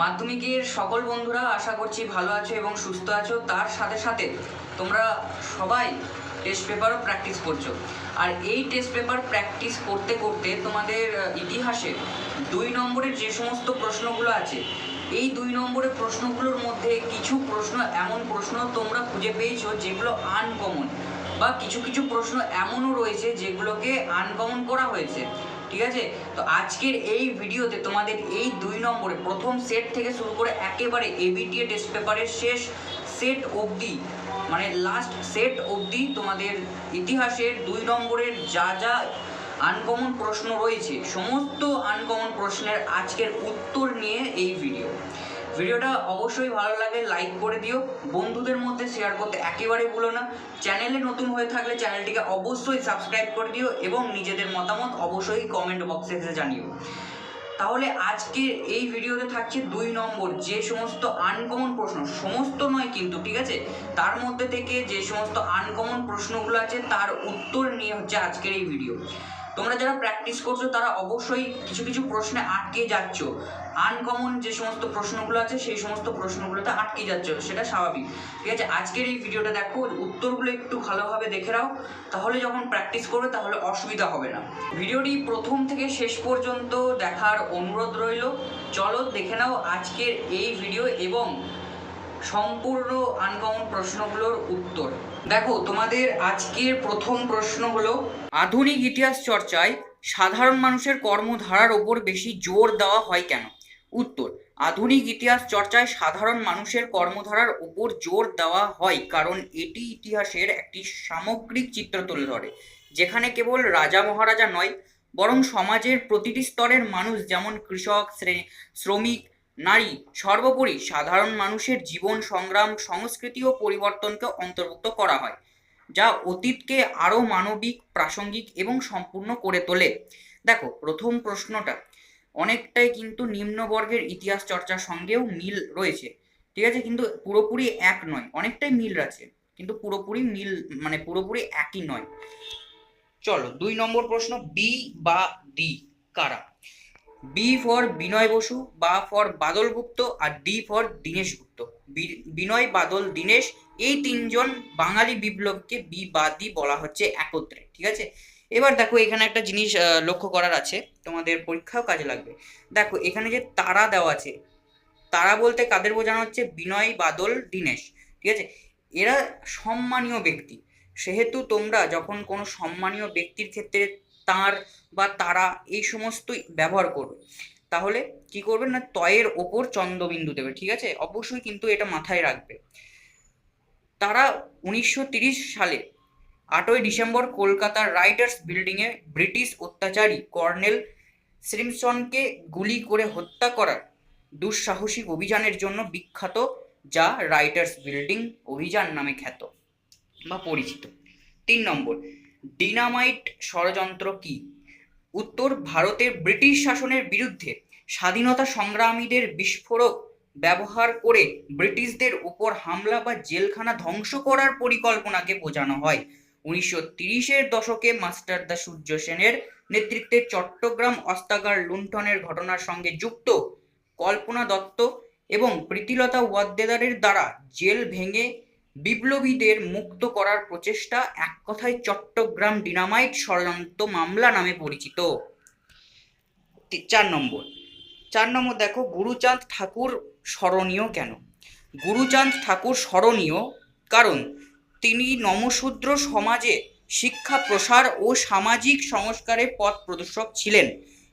মাধ্যমিকের সকল বন্ধুরা আশা করছি ভালো আছো এবং সুস্থ আছো। তার সাথে সাথে তোমরা সবাই টেস্ট পেপারও প্র্যাকটিস করছ। আর এই টেস্ট পেপার প্র্যাকটিস করতে করতে তোমাদের ইতিহাসে দুই নম্বরের যে সমস্ত প্রশ্নগুলো আছে, এই দুই নম্বরের প্রশ্নগুলোর মধ্যে কিছু প্রশ্ন, এমন প্রশ্ন তোমরা খুঁজে পেয়েছ যেগুলো আনকমন বা কিছু কিছু প্রশ্ন এমনও রয়েছে যেগুলোকে আনকমন করা হয়েছে। ঠিক আছে? তো আজকের এই ভিডিওতে তোমাদের এই দুই নম্বরে প্রথম সেট থেকে শুরু করে একেবারে এবিটিএ টেস্ট পেপারের শেষ সেট অবধি মানে লাস্ট সেট অবধি তোমাদের ইতিহাসের দুই নম্বরের যা যা আনকমন প্রশ্ন রয়েছে, সমস্ত আনকমন প্রশ্নের আজকের উত্তর নিয়ে এই ভিডিও ভিডিওটা অবশ্যই ভালো লাগে লাইক করে দিও। বন্ধুদের মধ্যে শেয়ার করতে একেবারে ভুলো না। চ্যানেলে নতুন হয়ে থাকলে চ্যানেলটিকে অবশ্যই সাবস্ক্রাইব করে দিও এবং নিজেদের মতামত অবশ্যই কমেন্ট বক্সে এসে জানিও। তাহলে আজকে এই ভিডিওতে থাকছে দুই নম্বর, যে সমস্ত আনকমন প্রশ্ন, সমস্ত নয় কিন্তু, ঠিক আছে? তার মধ্যে থেকে যে সমস্ত আনকমন প্রশ্নগুলো আছে, তার উত্তর নিয়ে হচ্ছে আজকের এই ভিডিও তোমরা যারা প্র্যাকটিস করছ, তারা অবশ্যই কিছু কিছু প্রশ্নে আটকে যাচ্ছ। আনকমন যে সমস্ত প্রশ্নগুলো আছে, সেই সমস্ত প্রশ্নগুলোতে আটকে যাচ্ছ, সেটা স্বাভাবিক। ঠিক আছে? আজকের এই ভিডিওটা দেখো, উত্তরগুলো একটু ভালোভাবে দেখে নাও। তাহলে যখন প্র্যাকটিস করবে, তাহলে অসুবিধা হবে না। ভিডিওটি প্রথম থেকে শেষ পর্যন্ত দেখার অনুরোধ রইল। চলো দেখে নাও আজকের এই ভিডিও এবং সম্পূর্ণ আনকমন প্রশ্নগুলোর উত্তর। দেখো, তোমাদের আজকের প্রথম প্রশ্ন হলো, আধুনিক ইতিহাস চর্চায় সাধারণ মানুষের কর্মধারার ওপর বেশি জোর দেওয়া হয় কেন? উত্তর, আধুনিক ইতিহাস চর্চায় সাধারণ মানুষের কর্মধারার ওপর জোর দেওয়া হয় কারণ এটি ইতিহাসের একটি সামগ্রিক চিত্র তুলে ধরে, যেখানে কেবল রাজা মহারাজা নয়, বরং সমাজের প্রতিটি স্তরের মানুষ যেমন কৃষক, শ্রে- শ্রমিক নারী সর্বোপরি সাধারণ মানুষের জীবন সংগ্রাম, সংস্কৃতি ও পরিবর্তনকে অন্তর্ভুক্ত করা হয়, যা অতীতকে আরও মানবিক, প্রাসঙ্গিক এবং সম্পূর্ণ করে তোলে। দেখো, প্রথম প্রশ্নটা, অনেকটাই কিন্তু নিম্নবর্গের ইতিহাস চর্চার সঙ্গেও মিল রয়েছে, ঠিক আছে? কিন্তু পুরোপুরি এক নয়, অনেকটাই মিল আছে, কিন্তু পুরোপুরি মিল মানে পুরোপুরি একই নয়। চলো, দুই নম্বর প্রশ্ন, বি বা ডি, কারা? বি ফর বিনয় বসু বা ফর বাদল গুপ্ত আর ডি ফর দীনেশ গুপ্ত বিনয় বাদল দীনেশ এই তিনজন বাঙালি বিপ্লবকে বি বা ডি বলা হচ্ছে একত্রে, ঠিক আছে? এবার দেখো, এখানে একটা জিনিস লক্ষ্য করার আছে, তোমাদের পরীক্ষাও কাজে লাগবে। দেখো, এখানে যে তারা দেওয়া আছে, তারা বলতে কাদের বোঝানো হচ্ছে? বিনয় বাদল দীনেশ ঠিক আছে? এরা সম্মানীয় ব্যক্তি। সেহেতু তোমরা যখন কোনো সম্মানীয় ব্যক্তির ক্ষেত্রে তার বা তারা এই সমস্তই ব্যবহার করবে। তাহলে কি করবে না, তয়ের ওপর চন্দ্রবিন্দু দেবে, ঠিক আছে? অবশ্যই কিন্তু এটা মাথায় রাখবে। তারা উনিশশো সালে আটই ডিসেম্বর কলকাতার রাইটার্স বিল্ডিংয়ে ব্রিটিশ অত্যাচারী কর্নেল সিমসনকে গুলি করে হত্যা করার দুঃসাহসিক অভিযানের জন্য বিখ্যাত যা রাইটার্স বিল্ডিং অভিযান নামে খ্যাত বা পরিচিত। তিন নম্বর ডিনামাইট ষড়যন্ত্র কি? উত্তর, ভারতের ব্রিটিশ শাসনের বিরুদ্ধে স্বাধীনতা সংগ্রামীদের বিস্ফোরক ব্যবহার করে ব্রিটিশদের উপর হামলা বা জেলখানা ধ্বংস করার পরিকল্পনাকে বোঝানো হয়। উনিশশো তিরিশের দশকে মাস্টার দা সূর্য সেনের নেতৃত্বে চট্টগ্রাম অস্তাগার লুণ্ঠনের ঘটনার সঙ্গে যুক্ত কল্পনা দত্ত এবং প্রীতিলতা ওয়াদ্দেদারের দ্বারা জেল ভেঙে বিপ্লবীদের মুক্ত করার প্রচেষ্টা এক কথায় চট্টগ্রাম ডিনামাইট ষড়যন্ত্র মামলা নামে পরিচিত। চার নম্বর। চার নম্বর দেখো, গুরুচাঁদ ঠাকুর স্মরণীয় কেন? গুরুচাঁদ ঠাকুর স্মরণীয় কারণ তিনি নমশূদ্র সমাজে শিক্ষা, প্রসার ও সামাজিক সংস্কারের পথ প্রদর্শক ছিলেন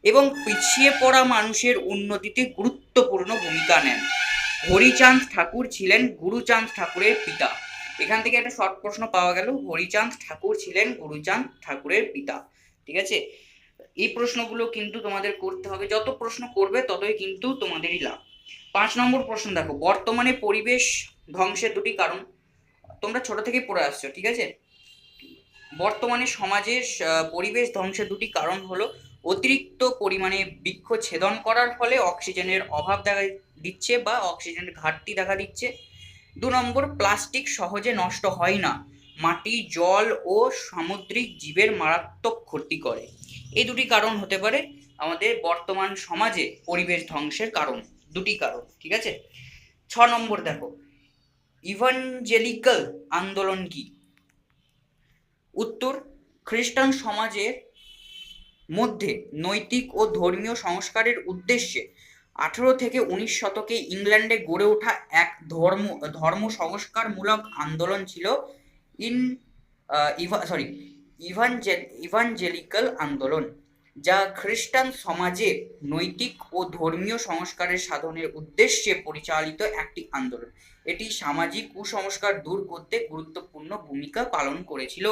এবং পিছিয়ে পড়া মানুষের উন্নতিতে গুরুত্বপূর্ণ ভূমিকা নেন। হরিচাঁদ ঠাকুর ছিলেন গুরুচাঁদ ঠাকুরের পিতা। এখান থেকে একটা শর্ট প্রশ্ন পাওয়া গেল। হরিচাঁদ ঠাকুর ছিলেন গুরুচাঁদ ঠাকুরের পিতা। ঠিক আছে? এই প্রশ্নগুলো কিন্তু তোমাদের করতে হবে। যত প্রশ্ন করবে, ততই কিন্তু তোমাদেরই লাভ। পাঁচ নম্বর প্রশ্ন দেখো, বর্তমানে পরিবেশ ধ্বংসের দুটি কারণ। তোমরা ছোট থেকেই পড়ে আসছো, ঠিক আছে? বর্তমানে সমাজের পরিবেশ ধ্বংসের দুটি কারণ হলো অতিরিক্ত পরিমাণে বৃক্ষ ছেদন করার ফলে অক্সিজেনের অভাব দেখা দিচ্ছে বা অক্সিজেনের ঘাটতি দেখা দিচ্ছে। দু নম্বর, প্লাস্টিক সহজে নষ্ট হয় না। মাটি, জল ও সামুদ্রিক জীবের মারাত্মক ক্ষতি করে। এই দুটি কারণ হতে পারে আমাদের বর্তমান সমাজে পরিবেশ ধ্বংসের কারণ। দুটি কারণ, ঠিক আছে? ছ নম্বর দেখো ইভানজেলিক্যাল আন্দোলন কি? উত্তর, খ্রিস্টান সমাজের মধ্যে নৈতিক ও ধর্মীয় সংস্কারের উদ্দেশ্যে আঠেরো থেকে উনিশ শতকে ইংল্যান্ডে গড়ে ওঠা এক ধর্ম ধর্ম সংস্কারমূলক আন্দোলন ছিল in Eva sorry evangel evangelical আন্দোলন, যা খ্রিস্টান সমাজে নৈতিক ও ধর্মীয় সংস্কারের সাধনের উদ্দেশ্যে পরিচালিত একটি আন্দোলন। এটি সামাজিক কুসংস্কার দূর করতে গুরুত্বপূর্ণ ভূমিকা পালন করেছিল।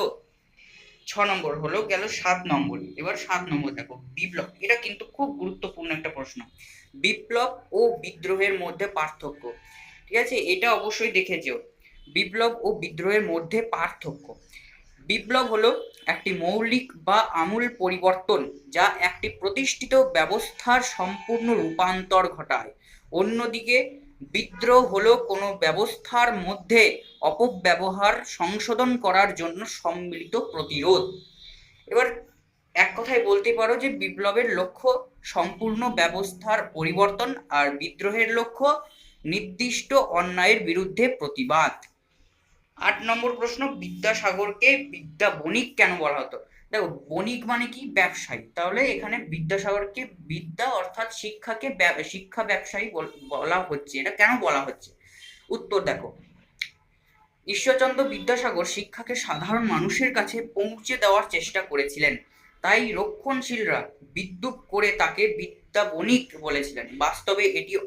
ছ নম্বর হলো গেল সাত নম্বর। এবার সাত নম্বর দেখো, বিপ্লব। এটা কিন্তু খুব গুরুত্বপূর্ণ একটা প্রশ্ন। বিপ্লব ও বিদ্রোহের মধ্যে পার্থক্য। ঠিক আছে? এটা অবশ্যই দেখেছ বিপ্লব ও বিদ্রোহের মধ্যে পার্থক্য। বিপ্লব হলো একটি মৌলিক বা আমূল পরিবর্তন যা একটি প্রতিষ্ঠিত ব্যবস্থার সম্পূর্ণ রূপান্তর ঘটায়। অন্যদিকে বিদ্রোহ হলো কোনো ব্যবস্থার মধ্যে অপব্যবহার সংশোধন করার জন্য সম্মিলিত প্রতিরোধ। এবার এক কথায় বলতে পারো যে বিপ্লবের লক্ষ্য সম্পূর্ণ ব্যবস্থার পরিবর্তন আর বিদ্রোহের লক্ষ্য নির্দিষ্ট অন্যায়ের বিরুদ্ধে প্রতিবাদ। আট নম্বর প্রশ্ন, বিদ্যাসাগরকে বিদ্যা বণিক কেন বলা হতো? দেখো বণিক মানে কি? ব্যবসায়ী। তাহলে এখানে বিদ্যাসাগরকে বিদ্যা অর্থাৎ শিক্ষাকে শিক্ষা ব্যবসায়ী বল- হচ্ছে। এটা কেন বলা হচ্ছে? উত্তর দেখো। ঈশ্বরচন্দ্র বিদ্যাসাগর শিক্ষাকে সাধারণ মানুষের কাছে পৌঁছে দেওয়ার চেষ্টা করেছিলেন। তাই রক্ষণশীলরা বিদ্রুপ করে তাকে বিদ্যা বণিক বলেছিলেন। বাস্তবে এটি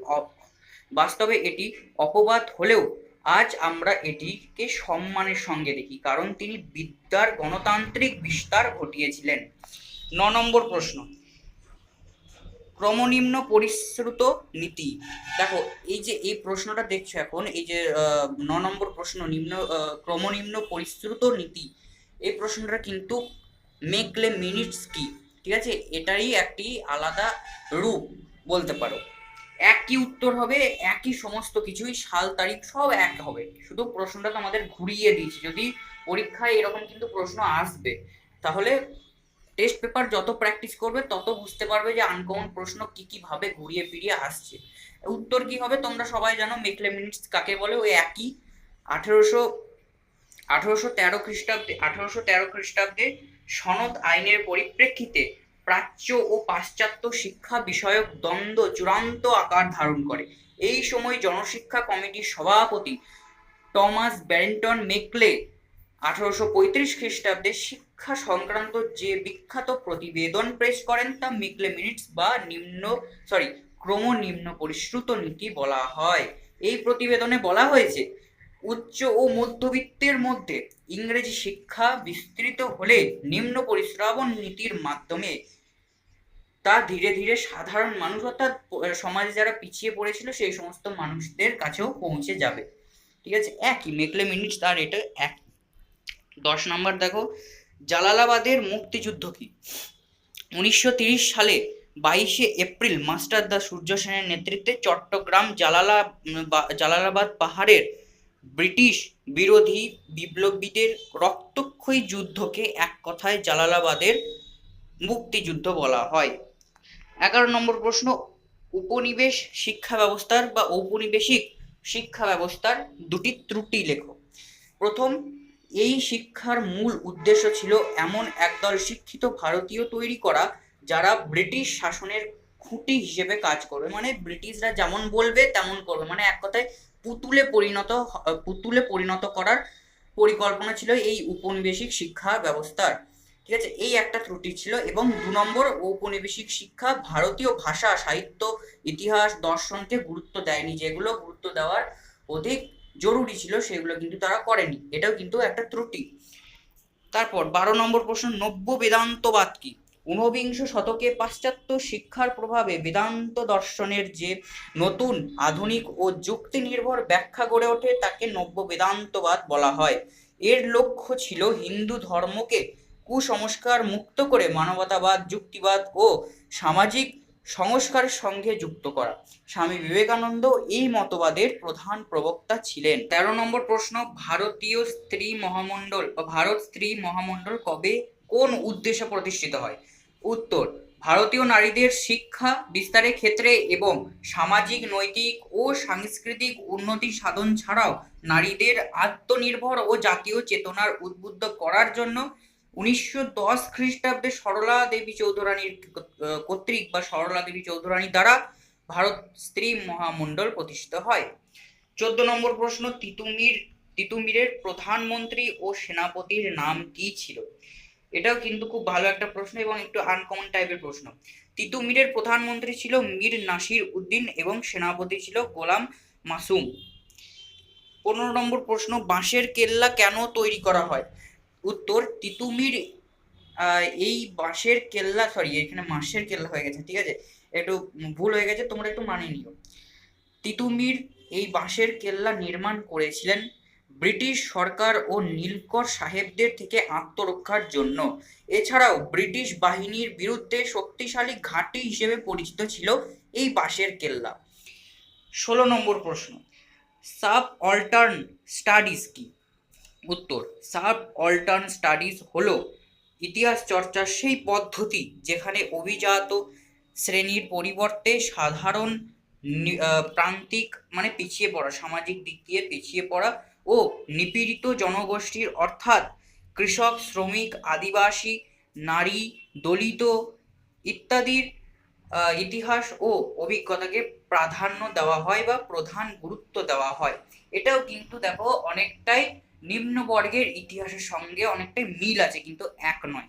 বাস্তবে এটি অপবাদ হলেও আজ আমরা এটিকে সম্মানের সঙ্গে দেখি, কারণ তিনি বিদ্যার গণতান্ত্রিক বিস্তার ঘটিয়েছিলেন। ন নম্বর প্রশ্ন। ক্রমনিম্ন পরিশ্রুত নীতি। দেখো, এই যে, এই প্রশ্নটা দেখছ এখন, এই যে ন নম্বর প্রশ্ন, নিম্ন ক্রমনিম্ন পরিশ্রুত নীতি। এই প্রশ্নটা কিন্তু মেকলে মিনিটস কি? ঠিক আছে? এটারই একটি আলাদা রূপ বলতে পারো। একই উত্তর হবে, একই সমস্ত কিছুই সাল, তারিখ সব এক হবে। শুধু প্রশ্নটা তোমাদের ঘুরিয়ে দিয়েছি। যদি পরীক্ষায় এরকম কিন্তু প্রশ্ন আসবে, তাহলে টেস্ট পেপার যত প্র্যাকটিস করবে, তত বুঝতে পারবে যে আনকমন প্রশ্ন কি কি ভাবে ঘুরিয়ে ফিরিয়ে আসছে। উত্তর কি হবে তোমরা সবাই জানো মেকলে মিনিটস কাকে বলে? ওই একই। আঠেরোশো আঠেরোশো তেরো খ্রিস্টাব্দে, আঠেরোশো তেরো খ্রিস্টাব্দে সনদ আইনের পরিপ্রেক্ষিতে প্রাচ্য ও পাশ্চাত্য শিক্ষা বিষয়ক দ্বন্দ্ব চূড়ান্ত আকার ধারণ করে। এই সময় জনশিক্ষা কমিটির সভাপতি টমাস ব্যারেন্টন মেকলে আঠারোশো পঁয়ত্রিশ খ্রিস্টাব্দে শিক্ষা সংক্রান্ত যে বিখ্যাত প্রতিবেদন পেশ করেন তা মিকলে মিনিটস বা নিম্ন সরি ক্রমনিম্ন পরিশ্রুত নীতি বলা হয়। এই প্রতিবেদনে বলা হয়েছে, উচ্চ ও মধ্যবিত্তের মধ্যে ইংরেজি শিক্ষা বিস্তৃত হলে নিম্ন পরিশ্রাবণ নীতির মাধ্যমে তা ধীরে ধীরে সাধারণ মানুষ অর্থাৎ সমাজে যারা পিছিয়ে পড়েছিল সেই সমস্ত মানুষদের কাছেও পৌঁছে যাবে। ঠিক আছে? একই, মেকলে মিনিট তার এটা এক দশ নম্বর দেখো, জালালাবাদের মুক্তিযুদ্ধ কি? উনিশশো সালে বাইশে এপ্রিল মাস্টার দা সূর্য সেনের নেতৃত্বে চট্টগ্রাম জালালা জালালাবাদ পাহাড়ের ব্রিটিশ বিরোধী বিপ্লবীদের রক্তক্ষয়ী যুদ্ধকে এক কথায় জালালাবাদের মুক্তিযুদ্ধ বলা হয়। এগারো নম্বর প্রশ্ন, উপনিবেশ শিক্ষা ব্যবস্থার বা ঔপনিবেশিক শিক্ষা ব্যবস্থার দুটি ত্রুটি লেখো। প্রথম, এই শিক্ষার মূল উদ্দেশ্য ছিল এমন একদল শিক্ষিত ভারতীয় তৈরি করা যারা ব্রিটিশ শাসনের খুঁটি হিসেবে কাজ করবে। মানে ব্রিটিশরা যেমন বলবে, তেমন করবে। মানে এক কথায় পুতুলে পরিণত পুতুলে পরিণত করার পরিকল্পনা ছিল এই উপনিবেশিক শিক্ষা ব্যবস্থার। ঠিক আছে? এই একটা ত্রুটি ছিল এবং দু নম্বর ঔপনিবেশিক শিক্ষা ভারতীয় ভাষা, সাহিত্য, ইতিহাস, দর্শনকে গুরুত্ব দেয়নি। যেগুলো গুরুত্ব দেওয়ার অধিক জরুরি ছিল, সেগুলো কিন্তু তারা করেনি। এটাও কিন্তু একটা ত্রুটি। তারপর বারো নম্বর প্রশ্ন, নব্য বেদান্তবাদ কি? ঊনবিংশ শতকে পাশ্চাত্য শিক্ষার প্রভাবে বেদান্ত দর্শনের যে নতুন, আধুনিক ও যুক্তি নির্ভর ব্যাখ্যা গড়ে ওঠে, তাকে নব্য বেদান্তবাদ বলা হয়। এর লক্ষ্য ছিল হিন্দু ধর্মকে কুসংস্কার মুক্ত করে মানবতাবাদ, যুক্তিবাদ ও সামাজিক সংস্কারের সঙ্গে যুক্ত করা। স্বামী বিবেকানন্দ এই মতবাদের প্রধান প্রবক্তা ছিলেন। তেরো নম্বর প্রশ্ন, ভারতীয় স্ত্রী মহামণ্ডল বা ভারত স্ত্রী মহামণ্ডল কবে কোন উদ্দেশ্যে প্রতিষ্ঠিত হয়? উত্তর, ভারতীয় নারীদের শিক্ষা বিস্তারের ক্ষেত্রে এবং সামাজিক, নৈতিক ও সাংস্কৃতিক উন্নতি সাধন ছাড়াও নারীদের আত্মনির্ভর ও জাতীয় চেতনার উদ্বুদ্ধ করার জন্য উনিশশো দশ খ্রিস্টাব্দে সরলা দেবী চৌধুরানীর কর্তৃক বা সরলা দেবী চৌধুরানী দ্বারা ভারত স্ত্রী মহামণ্ডল প্রতিষ্ঠিত হয়। চোদ্দ নম্বর প্রশ্ন, তিতুমির, তিতুমিরের প্রধানমন্ত্রী ও সেনাপতির নাম কি ছিল? এটাও কিন্তু খুব ভালো একটা প্রশ্ন এবং একটু আনকমন টাইপের প্রশ্ন। তিতুমিরের প্রধানমন্ত্রী ছিল মীর নাসির উদ্দিন এবং সেনাপতি ছিল গোলাম মাসুম। পনেরো নম্বর প্রশ্ন, বাঁশের কেল্লা কেন তৈরি করা হয়? উত্তর তিতুমির এই বাঁশের কেল্লা সরি এখানে মাসের কেল্লা হয়ে গেছে, ঠিক আছে? একটু ভুল হয়ে গেছে, তোমরা একটু মানিয়ে নিও। তিতুমির এই বাঁশের কেল্লা নির্মাণ করেছিলেন ব্রিটিশ সরকার ও নীলকর সাহেবদের থেকে আত্মরক্ষার জন্য। এছাড়াও ব্রিটিশ বাহিনীর বিরুদ্ধে শক্তিশালী ঘাঁটি হিসেবে পরিচিত ছিল এই বাঁশের কেল্লা। ষোলো নম্বর প্রশ্ন সাব অল্টার্ন স্টাডিজ কি? উত্তর। সাব অল্টার্ন স্টাডিজ হলো ইতিহাস চর্চার সেই পদ্ধতি যেখানে অভিজাত শ্রেণির পরিবর্তে সাধারণ প্রান্তিক মানে পিছিয়ে পড়া, সামাজিক দিক দিয়ে পিছিয়ে পড়া ও নিপীড়িত জনগোষ্ঠীর অর্থাৎ কৃষক, শ্রমিক, আদিবাসী, নারী, দলিত ইত্যাদির ইতিহাস ও অভিজ্ঞতাকে প্রাধান্য দেওয়া হয় বা প্রধান গুরুত্ব দেওয়া হয়। এটাও কিন্তু দেখো অনেকটাই নিম্ন বর্গের ইতিহাসের সঙ্গে অনেকটাই মিল আছে কিন্তু এক নয়।